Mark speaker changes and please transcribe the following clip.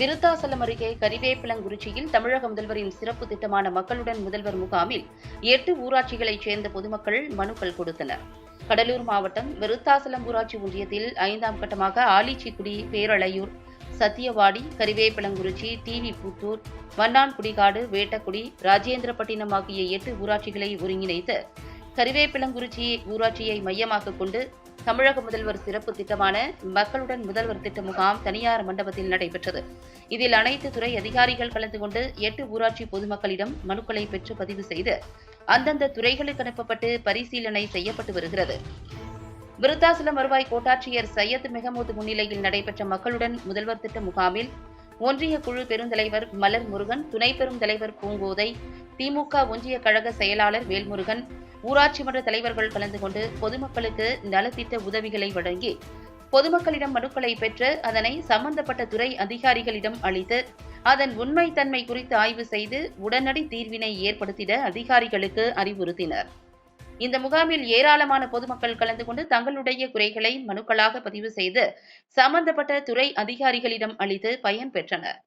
Speaker 1: விருத்தாசலம் அருகே கரிவேப்பிலங்குறிச்சியில் தமிழக முதல்வரின் சிறப்பு திட்டமான மக்களுடன் முதல்வர் முகாமில் எட்டு ஊராட்சிகளைச் சேர்ந்த பொதுமக்கள் மனுக்கள் கொடுத்தனர். கடலூர் மாவட்டம் விருத்தாசலம் ஊராட்சி ஒன்றியத்தில் ஐந்தாம் கட்டமாக ஆலிச்சிக்குடி பேரளையூர் சத்தியவாடி கரிவேப்பிலங்குறிச்சி டிவி புத்தூர் வண்ணான்குடிகாடு வேட்டக்குடி ராஜேந்திரப்பட்டினம் ஆகிய எட்டு ஊராட்சிகளை ஒருங்கிணைத்து கருவேப்பிலங்குறிச்சி ஊராட்சியை மையமாக கொண்டு தமிழக முதல்வர் சிறப்பு திட்டமான மக்களுடன் முதல்வர் திட்ட முகாம் தனியார் மண்டபத்தில் நடைபெற்றது. இதில் அனைத்து துறை அதிகாரிகள் கலந்து கொண்டு எட்டு ஊராட்சி பொதுமக்களிடம் மனுக்களை பெற்று பதிவு செய்து அந்தந்த துறைகளுக்கு அனுப்பப்பட்டு பரிசீலனை செய்யப்பட்டு வருகிறது. விருத்தாசலம் வருவாய் கோட்டாட்சியர் சையத் மெஹமூத் முன்னிலையில் நடைபெற்ற மக்களுடன் முதல்வர் திட்ட முகாமில் ஒன்றிய குழு பெருந்தலைவர் மலர் முருகன் துணை பெருந்தலைவர் பூங்கோதை திமுக ஒன்றிய கழக செயலாளர் வேல்முருகன் ஊராட்சி மன்ற தலைவர்கள் கலந்து கொண்டு பொதுமக்களுக்கு நலத்திட்ட உதவிகளை வழங்கி பொதுமக்களிடம் மனுக்களை பெற்று அதனை சம்பந்தப்பட்ட துறை அதிகாரிகளிடம் அளித்து அதன் உண்மைத்தன்மை குறித்து ஆய்வு செய்து உடனடி தீர்வினை ஏற்படுத்திட அதிகாரிகளுக்கு அறிவுறுத்தினர். இந்த முகாமில் ஏராளமான பொதுமக்கள் கலந்து கொண்டு தங்களுடைய குறைகளை மனுக்களாக பதிவு செய்து சம்பந்தப்பட்ட துறை அதிகாரிகளிடம் அளித்து பயன் பெற்றனர்.